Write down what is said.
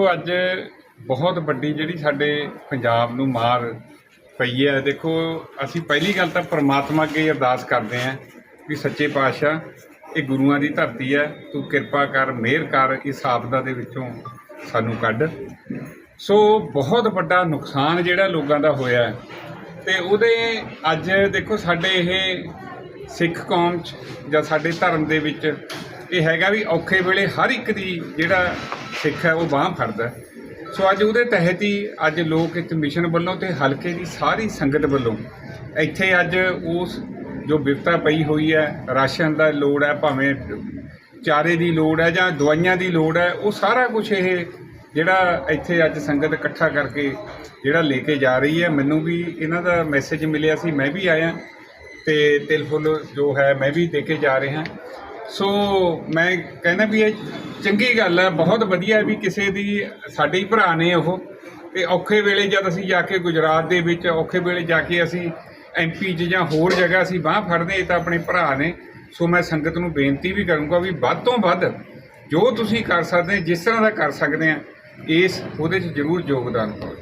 ਦੇਖੋ, ਅੱਜ ਬਹੁਤ ਵੱਡੀ ਜਿਹੜੀ ਸਾਡੇ ਪੰਜਾਬ ਨੂੰ ਮਾਰ ਪਈ ਹੈ। ਦੇਖੋ, ਅਸੀਂ ਪਹਿਲੀ ਗੱਲ ਤਾਂ ਪ੍ਰਮਾਤਮਾ ਅੱਗੇ ਅਰਦਾਸ ਕਰਦੇ ਹਾਂ ਵੀ ਸੱਚੇ ਪਾਤਸ਼ਾਹ, ਇਹ ਗੁਰੂਆਂ ਦੀ ਧਰਤੀ ਹੈ। ਤੂੰ ਕਿਰਪਾ ਕਰ, ਮਿਹਰ ਕਰ, ਇਸ ਆਪਦਾ ਦੇ ਵਿੱਚੋਂ ਸਾਨੂੰ ਕੱਢ। ਸੋ, ਬਹੁਤ ਵੱਡਾ ਨੁਕਸਾਨ ਜਿਹੜਾ ਲੋਕਾਂ ਦਾ ਹੋਇਆ ਹੈ। ਤੇ ਉਹਦੇ ਅੱਜ ਦੇਖੋ, ਸਾਡੇ ਇਹ ਸਿੱਖ ਕੌਮ ਚ ਜਾਂ ਸਾਡੇ ਧਰਮ ਦੇ ਵਿੱਚ ਇਹ ਹੈਗਾ ਵੀ ਔਖੇ ਵੇਲੇ ਹਰ ਇੱਕ ਦੀ ਜਿਹੜਾ ਸਿੱਖ ਹੈ, ਉਹ ਬਾਹ ਫੜਦਾ ਸੋ ਅੱਜ ਉਹਦੇ ਤਹਿਤ ਹੀ ਅੱਜ ਲੋਕ ਇੱਕ ਮਿਸ਼ਨ ਵੱਲੋਂ ਤੇ ਹਲਕੇ ਦੀ ਸਾਰੀ ਸੰਗਤ ਵੱਲੋਂ ਇੱਥੇ ਅੱਜ ਉਸ ਜੋ ਵਿਪਤਾ ਪਈ ਹੋਈ ਹੈ, ਰਾਸ਼ਨ ਦਾ ਲੋੜ ਹੈ, ਭਾਵੇਂ ਚਾਰੇ ਦੀ ਲੋੜ ਹੈ ਜਾਂ ਦਵਾਈਆਂ ਦੀ ਲੋੜ ਹੈ, ਉਹ ਸਾਰਾ ਕੁਝ ਇਹ ਜਿਹੜਾ ਇੱਥੇ ਅੱਜ ਸੰਗਤ ਇਕੱਠਾ ਕਰਕੇ ਜਿਹੜਾ ਲੈ ਕੇ ਜਾ ਰਹੀ ਹੈ, ਮੈਨੂੰ ਵੀ ਇਹਨਾਂ ਦਾ ਮੈਸੇਜ ਮਿਲਿਆ ਸੀ, ਮੈਂ ਵੀ ਆਇਆ ਤੇ ਤਿਲ ਫੁੱਲ ਜੋ ਹੈ, ਮੈਂ ਵੀ ਦੇ ਕੇ ਜਾ ਰਿਹਾ। ਸੋ ਮੈਂ ਕਹਿੰਦਾ ਵੀ ਇਹ ਚੰਗੀ ਗੱਲ ਹੈ, ਬਹੁਤ ਵਧੀਆ ਵੀ ਕਿਸੇ ਦੀ, ਸਾਡੇ ਹੀ ਭਰਾ ਨੇ ਉਹ। ਤੇ ਔਖੇ ਵੇਲੇ ਜਦ ਅਸੀਂ ਜਾ ਕੇ ਗੁਜਰਾਤ ਦੇ ਵਿੱਚ, ਔਖੇ ਵੇਲੇ ਜਾ ਕੇ ਅਸੀਂ ਐਮਪੀ 'ਚ ਜਾਂ ਹੋਰ ਜਗ੍ਹਾ ਅਸੀਂ ਬਾਹ ਫੜਦੇ, ਇਹ ਤਾਂ ਆਪਣੇ ਭਰਾ ਨੇ। ਸੋ ਮੈਂ ਸੰਗਤ ਨੂੰ ਬੇਨਤੀ ਵੀ ਕਰੂੰਗਾ ਵੀ ਵੱਧ ਤੋਂ ਵੱਧ ਜੋ ਤੁਸੀਂ ਕਰ ਸਕਦੇ, ਜਿਸ ਤਰ੍ਹਾਂ ਦਾ ਕਰ ਸਕਦੇ ਆ, ਇਸ ਉਹਦੇ 'ਚ ਜ਼ਰੂਰ ਯੋਗਦਾਨ ਪਾਓ।